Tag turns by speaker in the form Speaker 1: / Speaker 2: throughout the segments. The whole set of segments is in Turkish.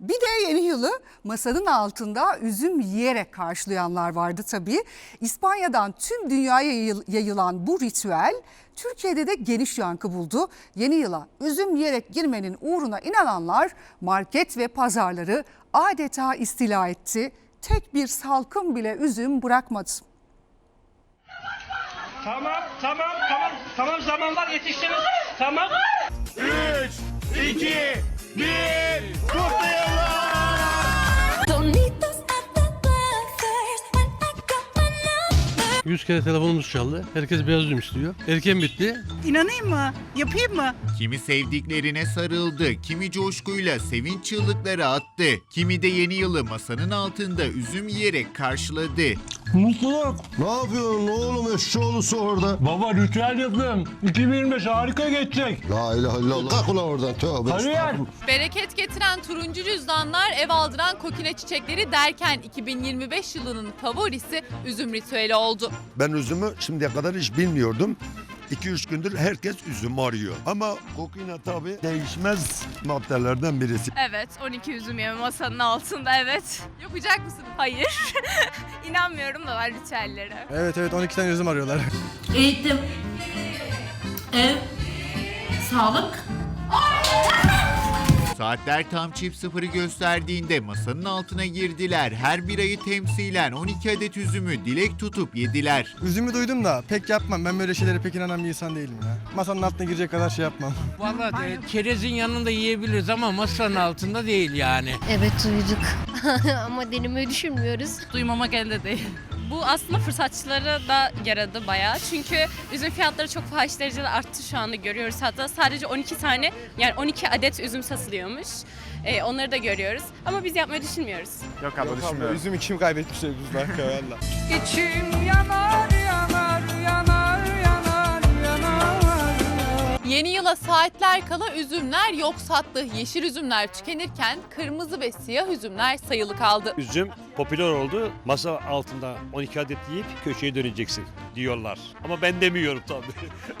Speaker 1: Bir de yeni yılı masanın altında üzüm yiyerek karşılayanlar vardı tabii. İspanya'dan tüm dünyaya yayıl- yayılan bu ritüel Türkiye'de de geniş yankı buldu. Yeni yıla üzüm yiyerek girmenin uğruna inananlar market ve pazarları adeta istila etti. Tek bir salkım bile üzüm bırakmadı.
Speaker 2: Tamam, tamam, tamam, tamam zaman var yetiştiniz. Tamam.
Speaker 3: 3, 2, 1,
Speaker 4: 100 kere telefonumuz çaldı. Herkes beyaz üzüm istiyor. Erken bitti.
Speaker 5: İnanayım mı? Yapayım mı?
Speaker 3: Kimi sevdiklerine sarıldı, kimi coşkuyla sevinç çığlıkları attı, kimi de yeni yılı masanın altında üzüm yiyerek karşıladı.
Speaker 6: Mutluluk. Ne yapıyorsun oğlum eşşoğlusu orada?
Speaker 7: Baba ritüel yapıyorum. 2025 harika geçecek.
Speaker 6: La ilahe illallah. Kalk ulan oradan tövbe.
Speaker 7: Kariyer.
Speaker 8: Bereket getiren turuncu cüzdanlar, ev aldıran kokine çiçekleri derken 2025 yılının favorisi üzüm ritüeli oldu.
Speaker 9: Ben üzümü şimdiye kadar hiç bilmiyordum. 2-3 gündür herkes üzüm arıyor. Ama kokina tabii değişmez maddelerden birisi.
Speaker 10: Evet 12 üzüm yeme masanın altında evet.
Speaker 8: Yapacak mısınız?
Speaker 10: Hayır. İnanmıyorum da var ritüellere.
Speaker 4: Evet evet 12 tane üzüm arıyorlar.
Speaker 5: Eğitim. Ev. Sağlık.
Speaker 3: Saatler tam çift sıfırı gösterdiğinde masanın altına girdiler. Her bir ayı temsilen 12 adet üzümü dilek tutup yediler.
Speaker 4: Üzümü duydum da pek yapmam. Ben böyle şeylere pek inanan bir insan değilim ya. Masanın altına girecek kadar şey yapmam.
Speaker 11: Vallahi çerezin yanında yiyebiliriz ama masanın altında değil yani.
Speaker 12: Evet duyduk. Ama denemeyi düşünmüyoruz.
Speaker 10: Duymamak elde değil. Bu aslında fırsatçılara da yaradı bayağı. Çünkü üzüm fiyatları çok fahiş derecede arttı şu anda görüyoruz. Hatta sadece 12 tane yani 12 adet üzüm satılıyormuş. Ee, onları da görüyoruz. Ama biz yapmayı düşünmüyoruz.
Speaker 7: Yok abla düşünmüyorum.
Speaker 4: Üzümü kim kaybetmiş biz dakika valla.
Speaker 8: Yeni yıla saatler kala üzümler yok sattı. Yeşil üzümler tükenirken kırmızı ve siyah üzümler sayılı kaldı.
Speaker 2: Üzüm popüler oldu. Masa altında 12 adet yiyip köşeye döneceksin diyorlar. Ama ben demiyorum tabii.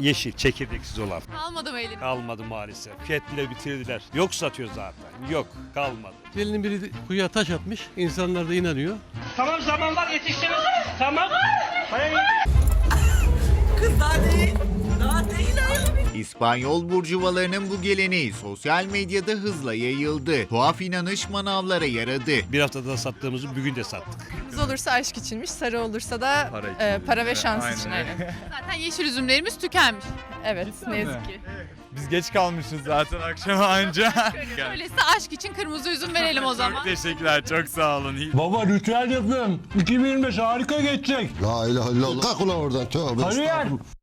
Speaker 2: Yeşil, çekirdeksiz olan.
Speaker 8: Kalmadı mı elinde?
Speaker 2: Kalmadı maalesef. Fiyatıyla bitirdiler. Yok satıyor zaten. Yok, kalmadı.
Speaker 4: Gelinin biri kuyuya taş atmış. İnsanlar da inanıyor.
Speaker 2: Tamam zaman var yetiştiniz. Tamam.
Speaker 5: Kız daha değil. Daha değil
Speaker 3: İspanyol burjuvalarının bu geleneği sosyal medyada hızla yayıldı. Tuhaf inanış manavlara yaradı.
Speaker 2: Bir haftada sattığımızı bugün de sattık.
Speaker 10: Kız olursa aşk içinmiş, sarı olursa da para, para ve şans için. Aynen.
Speaker 8: Zaten yeşil üzümlerimiz tükenmiş.
Speaker 10: Evet ne yazık ki.
Speaker 7: Biz geç kalmışız zaten akşama anca.
Speaker 8: Öyleyse aşk için kırmızı üzüm verelim o zaman.
Speaker 7: Teşekkürler çok sağ olun. Baba ritüel yapıyorum. 2025 harika geçecek.
Speaker 6: La ilahe illallah. Kalk ulan oradan tövbe.
Speaker 7: Kariyer.
Speaker 6: estağfurullah.